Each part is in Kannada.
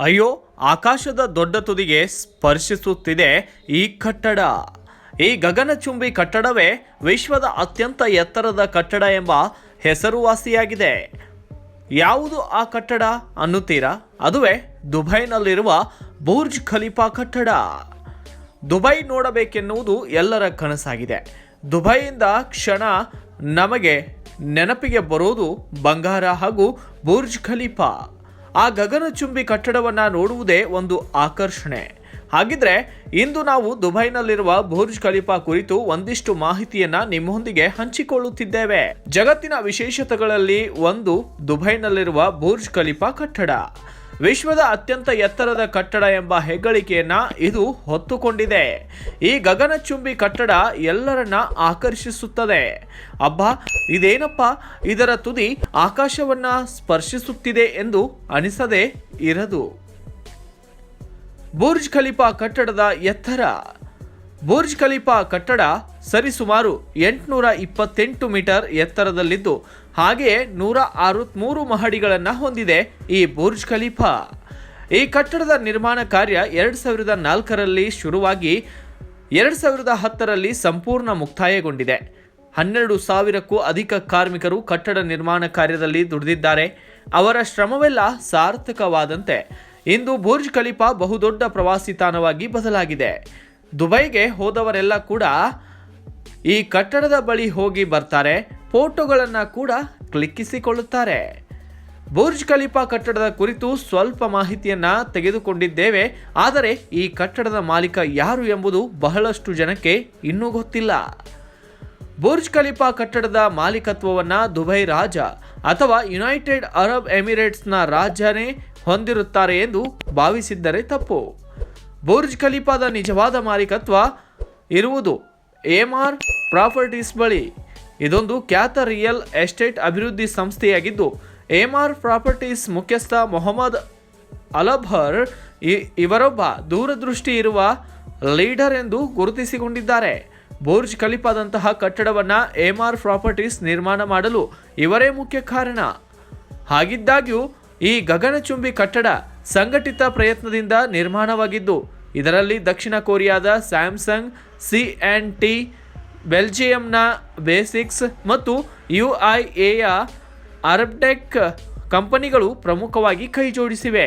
ಅಯ್ಯೋ, ಆಕಾಶದ ದೊಡ್ಡ ತುದಿಗೆ ಸ್ಪರ್ಶಿಸುತ್ತಿದೆ ಈ ಕಟ್ಟಡ. ಈ ಗಗನಚುಂಬಿ ಕಟ್ಟಡವೇ ವಿಶ್ವದ ಅತ್ಯಂತ ಎತ್ತರದ ಕಟ್ಟಡ ಎಂಬ ಹೆಸರುವಾಸಿಯಾಗಿದೆ. ಯಾವುದು ಆ ಕಟ್ಟಡ ಅನ್ನುತ್ತೀರಾ? ಅದುವೇ ದುಬೈನಲ್ಲಿರುವ ಬುರ್ಜ್ ಖಲೀಫಾ ಕಟ್ಟಡ. ದುಬೈ ನೋಡಬೇಕೆನ್ನುವುದು ಎಲ್ಲರ ಕನಸಾಗಿದೆ. ದುಬೈಯಿಂದ ಕ್ಷಣ ನಮಗೆ ನೆನಪಿಗೆ ಬರೋದು ಬಂಗಾರ ಹಾಗೂ ಬುರ್ಜ್ ಖಲೀಫಾ. ಆ ಗಗನಚುಂಬಿ ಕಟ್ಟಡವನ್ನು ನೋಡುವುದೇ ಒಂದು ಆಕರ್ಷಣೆ. ಹಾಗಿದ್ರೆ ಇಂದು ನಾವು ದುಬೈನಲ್ಲಿರುವ ಬುರ್ಜ್ ಖಲೀಫಾ ಕುರಿತು ಒಂದಿಷ್ಟು ಮಾಹಿತಿಯನ್ನ ನಿಮ್ಮೊಂದಿಗೆ ಹಂಚಿಕೊಳ್ಳುತ್ತಿದ್ದೇವೆ. ಜಗತ್ತಿನ ವಿಶೇಷತೆಗಳಲ್ಲಿ ಒಂದು ದುಬೈನಲ್ಲಿರುವ ಬುರ್ಜ್ ಖಲೀಫಾ ಕಟ್ಟಡ. ವಿಶ್ವದ ಅತ್ಯಂತ ಎತ್ತರದ ಕಟ್ಟಡ ಎಂಬ ಹೆಗ್ಗಳಿಕೆಯನ್ನ ಇದು ಹೊತ್ತುಕೊಂಡಿದೆ. ಈ ಗಗನಚುಂಬಿ ಕಟ್ಟಡ ಎಲ್ಲರನ್ನ ಆಕರ್ಷಿಸುತ್ತದೆ. ಅಬ್ಬ, ಇದೇನಪ್ಪ? ಇದರ ತುದಿ ಆಕಾಶವನ್ನ ಸ್ಪರ್ಶಿಸುತ್ತಿದೆ ಎಂದು ಅನಿಸದೇ ಇರದು. ಬುರ್ಜ್ ಖಲೀಫಾ ಕಟ್ಟಡದ ಎತ್ತರ. ಬುರ್ಜ್ ಖಲೀಫಾ ಕಟ್ಟಡ ಸರಿಸುಮಾರು ಎಂಟುನೂರ ಇಪ್ಪತ್ತೆಂಟು ಮೀಟರ್ ಎತ್ತರದಲ್ಲಿದ್ದು ಹಾಗೆಯೇ ನೂರ ಅರವತ್ತ್ಮೂರು ಮಹಡಿಗಳನ್ನು ಹೊಂದಿದೆ ಈ ಬುರ್ಜ್ ಖಲೀಫಾ. ಈ ಕಟ್ಟಡದ ನಿರ್ಮಾಣ ಕಾರ್ಯ ಎರಡು ಸಾವಿರದ ನಾಲ್ಕರಲ್ಲಿ ಶುರುವಾಗಿ ಎರಡು ಸಾವಿರದ ಹತ್ತರಲ್ಲಿ ಸಂಪೂರ್ಣ ಮುಕ್ತಾಯಗೊಂಡಿದೆ. ಹನ್ನೆರಡು ಸಾವಿರಕ್ಕೂ ಅಧಿಕ ಕಾರ್ಮಿಕರು ಕಟ್ಟಡ ನಿರ್ಮಾಣ ಕಾರ್ಯದಲ್ಲಿ ದುಡಿದಿದ್ದಾರೆ. ಅವರ ಶ್ರಮವೆಲ್ಲ ಸಾರ್ಥಕವಾದಂತೆ, ಇಂದು ಬುರ್ಜ್ ಖಲೀಫಾ ಬಹುದೊಡ್ಡ ಪ್ರವಾಸಿ ತಾಣವಾಗಿ ಬದಲಾಗಿದೆ. ದುಬೈಗೆ ಹೋದವರೆಲ್ಲ ಕೂಡ ಈ ಕಟ್ಟಡದ ಬಳಿ ಹೋಗಿ ಬರ್ತಾರೆ. ಫೋಟೋಗಳನ್ನು ಕೂಡ ಕ್ಲಿಕ್ಕಿಸಿಕೊಳ್ಳುತ್ತಾರೆ. ಬುರ್ಜ್ ಖಲೀಫಾ ಕಟ್ಟಡದ ಕುರಿತು ಸ್ವಲ್ಪ ಮಾಹಿತಿಯನ್ನ ತೆಗೆದುಕೊಂಡಿದ್ದೇವೆ. ಆದರೆ ಈ ಕಟ್ಟಡದ ಮಾಲೀಕ ಯಾರು ಎಂಬುದು ಬಹಳಷ್ಟು ಜನಕ್ಕೆ ಇನ್ನೂ ಗೊತ್ತಿಲ್ಲ. ಬುರ್ಜ್ ಖಲೀಫಾ ಕಟ್ಟಡದ ಮಾಲೀಕತ್ವವನ್ನು ದುಬೈ ರಾಜ ಅಥವಾ ಯುನೈಟೆಡ್ ಅರಬ್ ಎಮಿರೇಟ್ಸ್ನ ರಾಜನೇ ಹೊಂದಿರುತ್ತಾರೆ ಎಂದು ಭಾವಿಸಿದ್ದರೆ ತಪ್ಪು. ಬುರ್ಜ್ ಖಲೀಫಾದ ನಿಜವಾದ ಮಾಲೀಕತ್ವ ಇರುವುದು. ಎಮಾರ್ ಪ್ರಾಪರ್ಟೀಸ್ ಬಳಿ ಇದೊಂದು ಖ್ಯಾತ ರಿಯಲ್ ಎಸ್ಟೇಟ್ ಅಭಿವೃದ್ಧಿ ಸಂಸ್ಥೆಯಾಗಿದ್ದು ಎಮಾರ್ ಪ್ರಾಪರ್ಟೀಸ್ ಮುಖ್ಯಸ್ಥ ಮೊಹಮ್ಮದ್ ಅಲಭರ್ ಇವರೊಬ್ಬ ದೂರದೃಷ್ಟಿ ಇರುವ ಲೀಡರ್ ಎಂದು ಗುರುತಿಸಿಕೊಂಡಿದ್ದಾರೆ. ಬುರ್ಜ್ ಖಲೀಫಾದಂತಹ ಕಟ್ಟಡವನ್ನು ಎಮಾರ್ ಪ್ರಾಪರ್ಟೀಸ್ ನಿರ್ಮಾಣ ಮಾಡಲು ಇವರೇ ಮುಖ್ಯ ಕಾರಣ. ಹಾಗಿದ್ದಾಗ್ಯೂ ಈ ಗಗನಚುಂಬಿ ಕಟ್ಟಡ ಸಂಘಟಿತ ಪ್ರಯತ್ನದಿಂದ ನಿರ್ಮಾಣವಾಗಿದ್ದು ಇದರಲ್ಲಿ ದಕ್ಷಿಣ ಕೊರಿಯಾದ ಸ್ಯಾಮ್ಸಂಗ್ ಸಿ ಆ್ಯಂಡ್ ಟಿ ಬೆಲ್ಜಿಯಂನ ಬೇಸಿಕ್ಸ್ ಮತ್ತು ಯು ಐ ಎಯ ಅರಬ್ಟೆಕ್ ಕಂಪನಿಗಳು ಪ್ರಮುಖವಾಗಿ ಕೈಜೋಡಿಸಿವೆ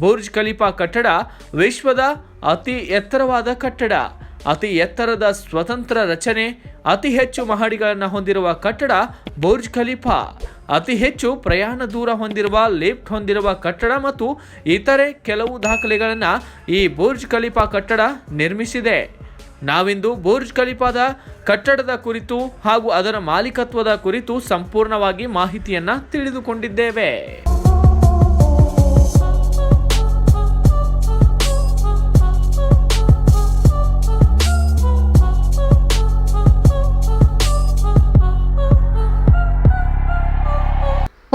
ಬುರ್ಜ್ ಖಲೀಫಾ ಕಟ್ಟಡ ವಿಶ್ವದ ಅತಿ ಎತ್ತರವಾದ ಕಟ್ಟಡ. ಅತಿ ಎತ್ತರದ ಸ್ವತಂತ್ರ ರಚನೆ, ಅತಿ ಹೆಚ್ಚು ಮಹಡಿಗಳನ್ನು ಹೊಂದಿರುವ ಕಟ್ಟಡ ಬುರ್ಜ್ ಖಲೀಫಾ. ಅತಿ ಹೆಚ್ಚು ಪ್ರಯಾಣ ದೂರ ಹೊಂದಿರುವ, ಲಿಫ್ಟ್ ಹೊಂದಿರುವ ಕಟ್ಟಡ ಮತ್ತು ಇತರೆ ಕೆಲವು ದಾಖಲೆಗಳನ್ನು ಈ ಬುರ್ಜ್ ಖಲೀಫಾ ಕಟ್ಟಡ ನಿರ್ಮಿಸಿದೆ. ನಾವಿಂದು ಬುರ್ಜ್ ಖಲೀಫಾದ ಕಟ್ಟಡದ ಕುರಿತು ಹಾಗೂ ಅದರ ಮಾಲೀಕತ್ವದ ಕುರಿತು ಸಂಪೂರ್ಣವಾಗಿ ಮಾಹಿತಿಯನ್ನು ತಿಳಿದುಕೊಂಡಿದ್ದೇವೆ.